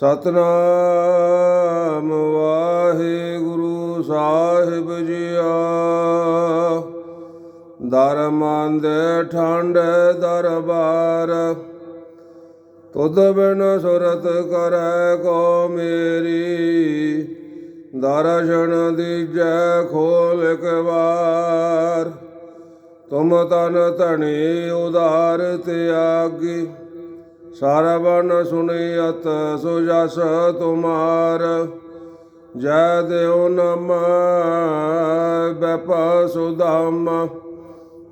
ਸਤਨਾਮ ਵਾਹਿਗੁਰੂ ਸਾਹਿਬ ਜੀਆ। ਦਰ ਮੰਦੇ ਠੰਡ ਦਰਬਾਰ, ਤੁਧ ਬਿਨ ਸੁਰਤ ਕਰੈ ਕੋ ਮੇਰੀ। ਦਰਸ਼ਨ ਦੀਜੈ ਖੋਲ ਕਵਾਰ ਤੁਮ ਤਨ ਧਣੀ ਉਦਾਰ ਤਿਆਗੀ ਸਰਵਨ ਸੁਣੀਅਤ ਸੁਜਸ ਤੁਮਾਰ, ਜੈ ਦੇਉ ਨਮ ਬੈਪਾ ਸੁਦਾਮ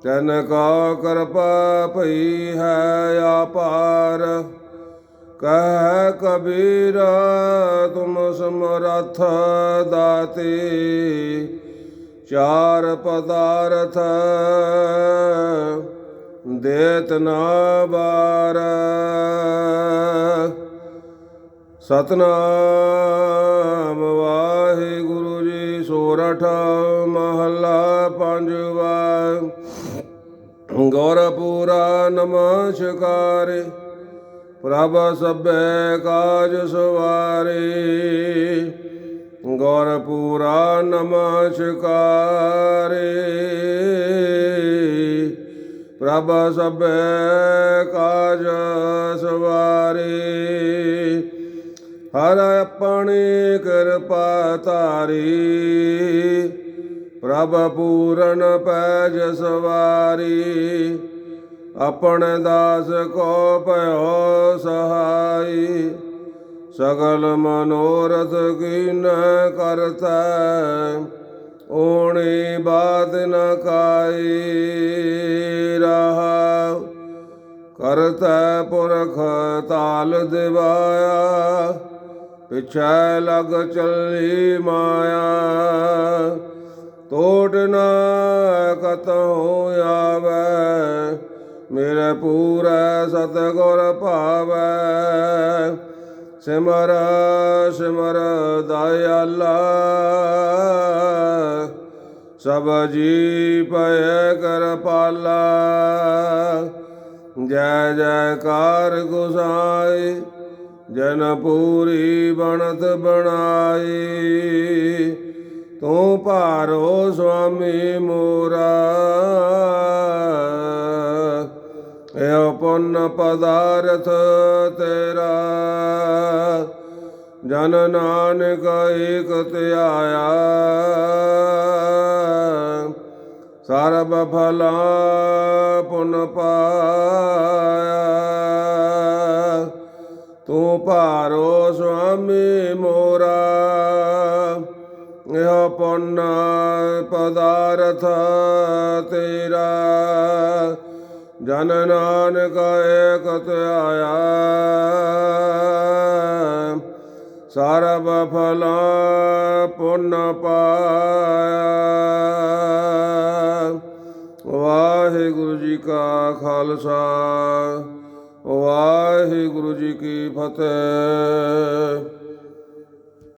ਤਨ ਕਾ ਕਿਰਪਾ ਭਈ ਹੈ ਆਪਾਰ ਕਹਿ ਕਬੀਰ, ਤੁਮ ਸਮਰਥ ਦਾਤੇ, ਚਾਰ ਪਦਾਰਥ ਦੇਤ ਨਾ ਬਾਰ ਸਤਨਾਮ ਵਾਹਿਗੁਰੂ ਜੀ, ਸੋਰਠ ਮਹੱਲਾ ਪੰਜਵਾ ਗੌਰਪੂਰਾ ਨਮਸਕਾਰੇ, ਪ੍ਰਭ ਸਭੇ ਕਾਜ ਸਵਾਰੇ। ਗੌਰਪੂਰਾ ਨਮਸਕਾਰੇ, ਪ੍ਰਭ ਸਭੇ ਕਾਜ ਸਵਾਰੇ। ਹਰ ਆਪਣੀ ਕਿਰਪਾ ਧਾਰੀ, ਪ੍ਰਭ ਪੂਰਨ ਪੈਜ ਸਵਾਰੀ, ਆਪਣੇ ਦਾਸ ਕੋ ਭਇਓ ਸਹਾਈ, ਸਗਲ ਮਨੋਰਥ ਕੀਨ ਕਰਤਾ, ਓਣੀ ਬਾਤ ਨ ਕਾਈ ਰਹਾ। ਕਰਤਾ ਪੁਰਖ ਤਾਲ ਦਿਵਾਇਆ ਪਿਛੈ ਲਗ ਚੱਲੀ ਮਾਇਆ ਟੋਟ ਨਾ ਕਤ ਹੋ ਆਵੈ, ਮੇਰੇ ਪੂਰੈ ਸਤਗੁਰ ਭਾਵੈ। ਸਿਮਰ ਸਿਮਰ ਦਇਆਲਾ, ਸਭ ਜੀ ਪਏ ਕਰ ਪਾਲਾ ਜੈ ਜੈਕਾਰ ਗੁਸਾਈ ਜਨ ਪੂਰੀ ਬਣਤ ਬਣਾਈ ਤੂੰ ਭਾਰੋ ਸੁਆਮੀ ਮੋਰਾ। ਇਹ ਪੁੰਨ ਪਦਾਰਥ ਤੇਰਾ, ਜਨ ਨਾਨਕ ਏਕ ਧਿਆਇਆ। ਸਰਬ ਫਲਾ ਪੁਨ ਪਾਇਆ। ਤੂੰ ਭਾਰੋ ਸੁਆਮੀ ਮੋਰਾ, ਇਹ ਪੁੰਨ ਪਦਾਰਥ ਤੇਰਾ। ਜਨ ਨਾਨਕ ਏਕ ਆਇਆ, ਸਰਬ ਫਲਾ ਪੁੰਨ ਪਾਇਆ। ਵਾਹਿਗੁਰੂ ਜੀ ਕਾ ਖਾਲਸਾ। ਵਾਹਿਗੁਰੂ ਜੀ ਕੀ ਫਤਿਹ।